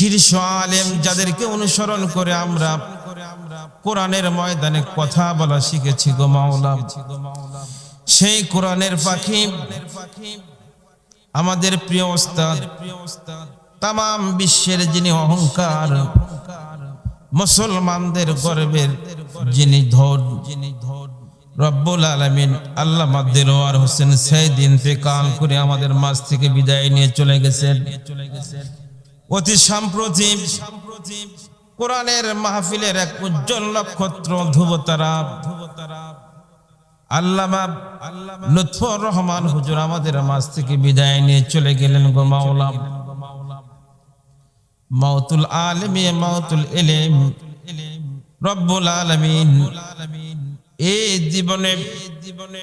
শীর্ষ আলেম যাদেরকে অনুসরণ করে আমরা কোরআনের ময়দানে কথা বলা শিখেছি গো মাওলা সেই কোরআনের পাখি আমাদের প্রিয় ওস্তাদ তাম বিশ্বের যিনি অহংকার, মুসলমানদের গর্বের যিনি ধর যিনি ধর রব্বুল আলমিন আল্লাহ দিলওয়ার হোসেন সেই দিন কাল করে আমাদের মাঝ থেকে বিদায় নিয়ে চলে গেছেন চলে গেছেন। অতি সাম্প্রতিক কোরআনের মাহফিলের এক উজ্জ্বল নক্ষত্র ধ্রুবতারা আল্লামা লুৎফর রহমান হুজুর আমাদের মাঝ থেকে বিদায় নিয়ে চলে গেলেন গো মাওলা মাউতুল আলমী মাউতুল এলেম রব্বুল আলমিন। এই জীবনে জীবনে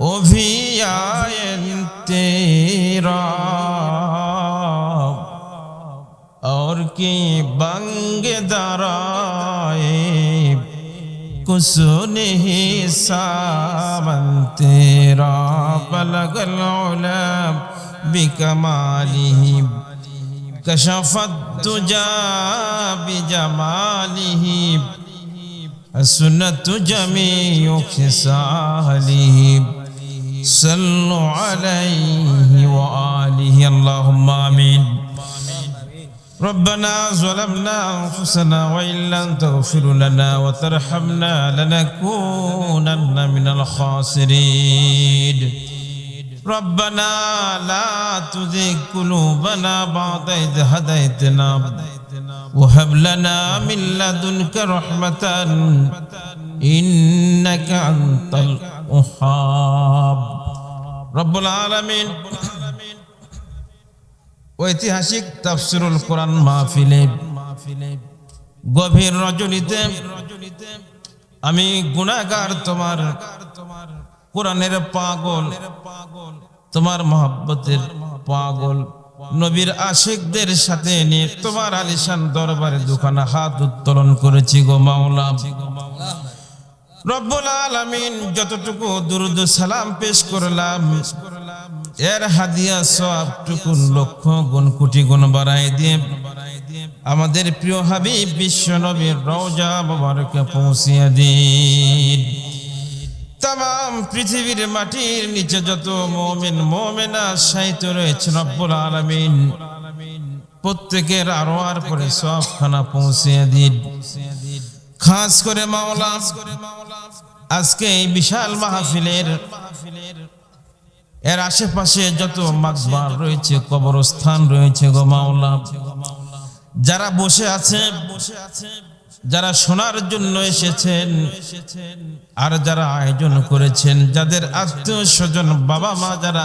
وفي آئے تیرا اور کی بنگ درائے کسن ہی سامن تیرا بلغ العلم بکمالی کشفت تجا بجمالی سنت جمیع خسالی صلوا عليه وآله اللهم آمين ربنا ظلمنا أنفسنا وإن لم تغفر لنا وترحمنا لنكونن من الخاسرين ربنا لا تزغ قلوبنا بعد إذ هديتنا وهب لنا من لدنك رحمة إنك أنت রব্বুল আলমিন ঐতিহাসিক তাফসিরুল কোরআন মাহফিলে গভীর রজনীতে আমি গুণাগার তোমার কোরআনের পাগল পাগল, তোমার মহাব্বতের পাগল, নবীর আশিকদের সাথে নিয়ে তোমার আলিশান দরবারে দুখানা হাত উত্তোলন করেছি গো মাওলা। রব্বুল আলামিন যতটুকু দুরুদ সালাম পেশ করলাম, এর হাদিয়া সবটুকু লক্ষ গুণ, কোটি গুণ বাড়াই দিয়ে আমাদের প্রিয় হাবিব বিশ্ব নবীর রওজা মোবারকে পৌঁছিয়ে দিন। তাম পৃথিবীর মাটির নিচে যত মোমেন, মোমেনা সাহিত্য রয়েছে রব্বুল আলমিন। প্রত্যেকের আরও আর পরে সবখানা পৌঁছিয়ে দিন। খাস করে মাওলা, আজকে এই বিশাল মাহফিলের, এর আশেপাশে যত মাকবার রয়েছে, কবরস্থান রয়েছে গো মাওলা। যারা বসে আছে বসে আছে যারা শোনার জন্য এসেছেন, আর যারা আয়োজন করেছেন, যাদের আত্মীয় স্বজন বাবা মা যারা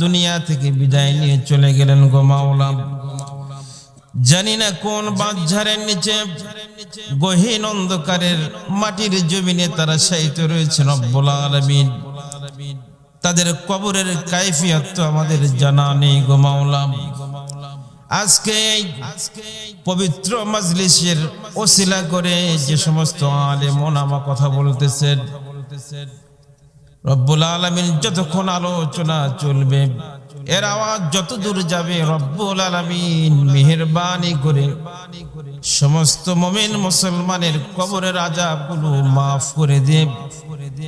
দুনিয়া থেকে বিদায় নিয়ে চলে গেলেন গো মাওলা। জানি না কোন বাঁধঝাড়ের নিচে গহীন অন্ধকারের মাটির জমিনে তারা সাহিত্য রয়েছে রব্বুল আলমিন। তাদের কবরের কাইফিয়ত তো আমাদের জানা নেই গো মাওলা আজকে পবিত্র মাজলিসের ওসিলা করে যে সমস্ত আলেম ওনামা কথা বলতেছেন। রব্বুল আলমিন যতক্ষণ আলোচনা চলবে এর আওয়াজ যত দূর যাবে রব্বুল আলমিন মেহরবানি করে সমস্ত মমিন মুসলমানের কবরের আজাবগুলো মাফ করে দে।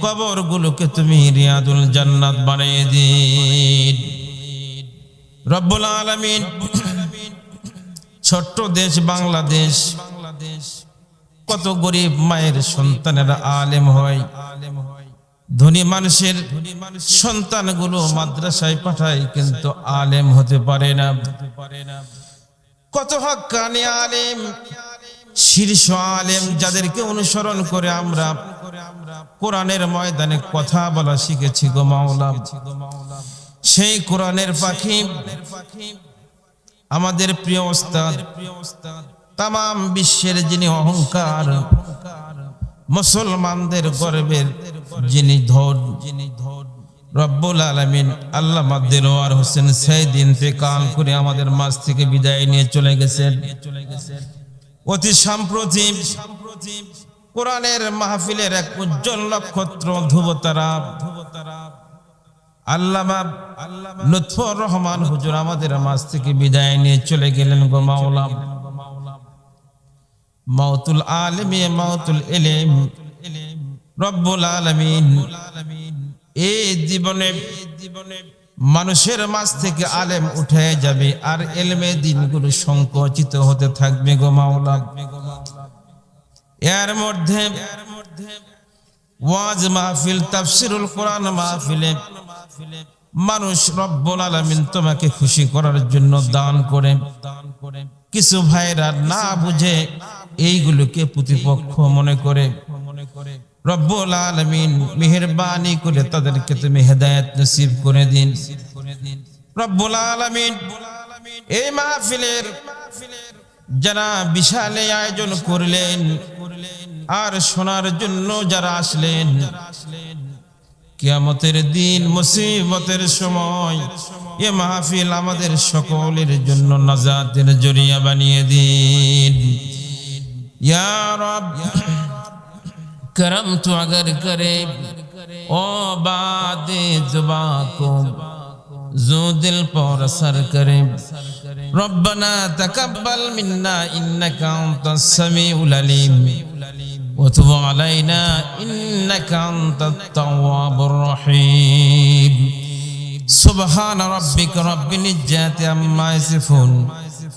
কবরগুলোকে তুমি রিয়াদুল জান্নাত বানিয়ে দিন রব্বুল আলমিন ছোট্ট দেশ বাংলাদেশ বাংলাদেশ কত গরিব মায়ের সন্তানেরা আলেম হয় আলেম হয়। ধনী মানুষের সন্তানগুলো মাদ্রাসায় পাঠায়, কিন্তু আলেম হতে পারে না। কত হকানি আলেম, শীর্ষ আলেম যাদেরকে অনুসরণ করে আমরা কোরআনের ময়দানে কথা বলা শিখেছি গো মাওলা। সেই কোরআনের পাখি আমাদের প্রিয় ওস্তাদ তাম বিশ্বের যিনি অহংকার মুসলমানদের গর্বের যিনি ধর যিনি ধর রব্বুল আলমিন আল্লাহ দিলওয়ার হোসেন সেই দিন কাল করে আমাদের মাছ থেকে বিদায় নিয়ে চলে গেছেন। অতি সাম্প্রতি কোরআনের মাহফিলের এক উজ্জ্বল নক্ষত্র ধ্রুবতারা ধ্রুবতারা আল্লামা লুৎফর রহমান হুজুর আমাদের মাছ থেকে বিদায় নিয়ে চলে গেলেন গো মাওলা মাউতুল আলমী মাউতুল এলেম রব্বুল আলমিন। এই জীবনে জীবনে মানুষের মাঝ থেকে আলেম উঠে যাবে, আর এলমে দিনগুলো সংকোচিত হতে থাকবে গো মাওলা এর মধ্যে ওয়াজ মাহফিল, তাফসিরুল কোরআন মাহফিলে মানুষ রব্বুল আলামিন তোমাকে খুশি করার জন্য দান করে। কিছু ভাইরা না বুঝে এইগুলোকে প্রতিপক্ষ মনে করে। মনে করে রব্বুল আলামিন মেহেরবানি করে তাদেরকে তুমি হেদায়েত নসিব করে দিন। রব্বুল আলামিন এই মাহফিলের যারা বিশাল আয়োজন করলেন আর শোনার জন্য যারা আসলেন, কিয়ামতের দিন, মুসিবতের সময় এ মাহফিল আমাদের সকলের জন্য নাজাতের জরিয়া বানিয়ে দিন। ইয়া রব کرم تو اگر کرے او باد زبا کو زو دل پر اثر کرے ربنا تقبل منا انك انت السميع العليم وتب علينا انك انت التواب الرحيم سبحان ربك رب العزه عما يصفون